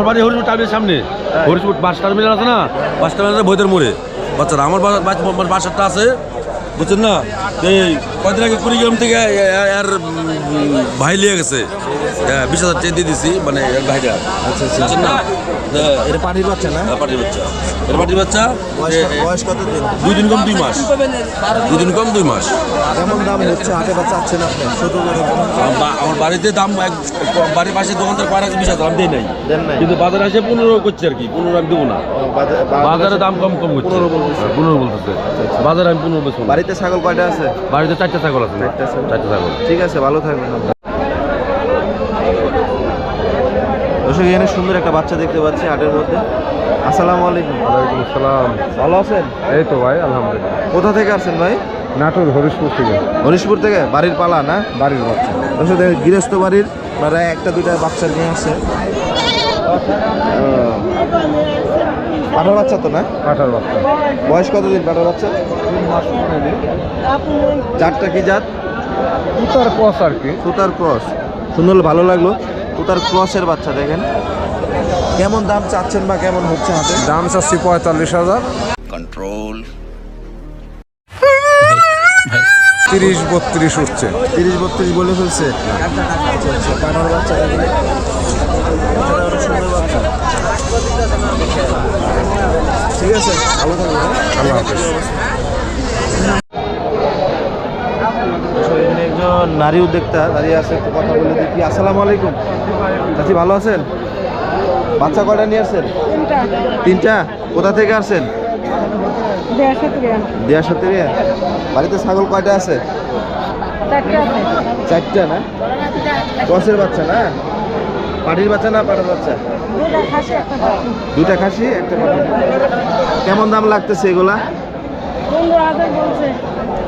আমার বাড়ি হরিপুর টার্মিনাল সামনে হরিপুর বাস টার্মিনাল আছে না বাস টার্মিনাল বইদের মোড়ে বাচ্চারা আমার বাস আছে বুঝছেন না এই কদিন আগে কুড়িগ্রাম থেকে এর ভাই লিয়ে গেছে। বিশ হাজার টাকা দিয়ে দিছি মানে এর ভাইটা। আচ্ছা আচ্ছা। না? বাচ্চা না? এর পাটির বাচ্চা। এর পাটির বাচ্চা বয়স কত- দিন দুই দিন কম দুই মাস। দুই দিন কম দুই মাস। কেমন দাম হচ্ছে? হাটে বা চাচ্ছেন আপনি? ছোট করে বলুন। আমার বাড়িতে দাম এক বাড়ির পাশে দোকানদার কয় বিশ হাজার আমি দিই নাই। কিন্তু বাজারে এসে পনেরো করছে আর কি পনেরো আমি দেবো না। বাজারে দাম কম কম করছে। পনেরো বলতেছে। হ্যাঁ, বাজারে আমি পনেরো বেচবো বাড়িতে ছাগল কয়টা আছে? বাড়িতে চারটে ছাগল আছে চারটে ছাগল। ঠিক আছে ভালো থাকবেন দর্শক এখানে সুন্দর একটা বাচ্চা দেখতে পাচ্ছি হাটের মধ্যে। আসসালামু আলাইকুম। ওয়ালাইকুম আসসালাম। ভালো আছেন? এই তো ভাই আলহামদুলিল্লাহ। কোথা থেকে আসছেন ভাই? নাটোর হরিশপুর থেকে। হরিশপুর থেকে? বাড়ির পালা না? বাড়ির বাচ্চা। দর্শক গৃহস্থ বাড়ির আপনারা একটা দুইটা বাচ্চা নিয়ে আসছে। পাঠার বাচ্চা তো না? কাঠার বাচ্চা। বয়স কতদিন পাঠার বাচ্চা? চারটা কি জাত? উত্তর ক্রস আর কি। সুতার ক্রস। সুন্দর ভালো লাগল। সুতার ক্রসের বাচ্চা দেখেন। কেমন দাম চাচ্ছেন বা কেমন হচ্ছে হাতে? দাম চাচ্ছি পঁয়তাল্লিশ হাজার। কন্ট্রোল তিরিশ বত্রিশ উঠছে। তিরিশ বত্রিশ বলে ফেলছে। আচ্ছা আচ্ছা পাঠার বাচ্চা দেখেন। সুন্দর বাচ্চা। ঠিক আছে ভালো থাকবেন হ্যাঁ? আল্লাহ হাফিজ। একজন নারী উদ্যোক্তা দাঁড়িয়ে আছে একটু কথা বলে দেখি। আসসালামু আলাইকুম। চাচি ভালো আছেন? বাচ্চা কয়টা নিয়ে আসছেন? তিনটা? কোথা থেকে আসছেন? দেড়শো দেয়া সত্যি বাড়িতে ছাগল কয়টা আছে? চারটা না? কসের বাচ্চা না? পাটির বাচ্চা না পাটার বাচ্চা? দুটা খাসি একটা পাটি কেমন দাম লাগতেছে এগুলা?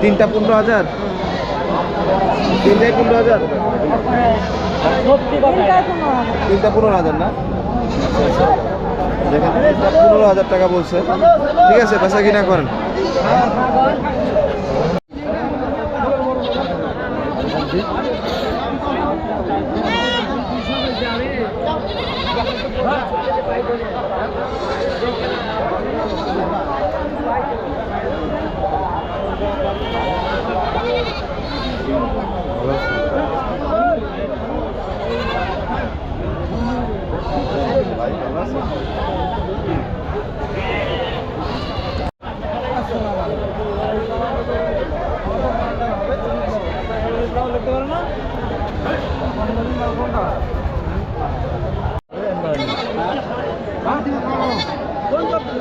তিনটা পনেরো হাজার? তিনটাই পনেরো হাজার। তিনটা পনেরো হাজার না? দেখেন তিনটা পনেরো হাজার টাকা বলছে। ঠিক আছে বেচা কিনা করেন। টিভির মাঝে তো পাইতেন না আপনি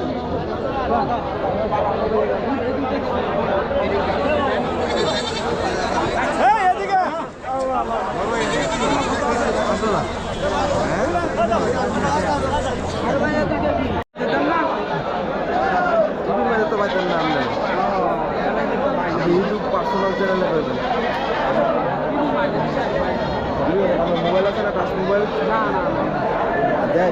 ইউটিউব পার্সোনাল চ্যানেলে পাইবেন মোবাইল আছে না টাচ মোবাইল না না দেয়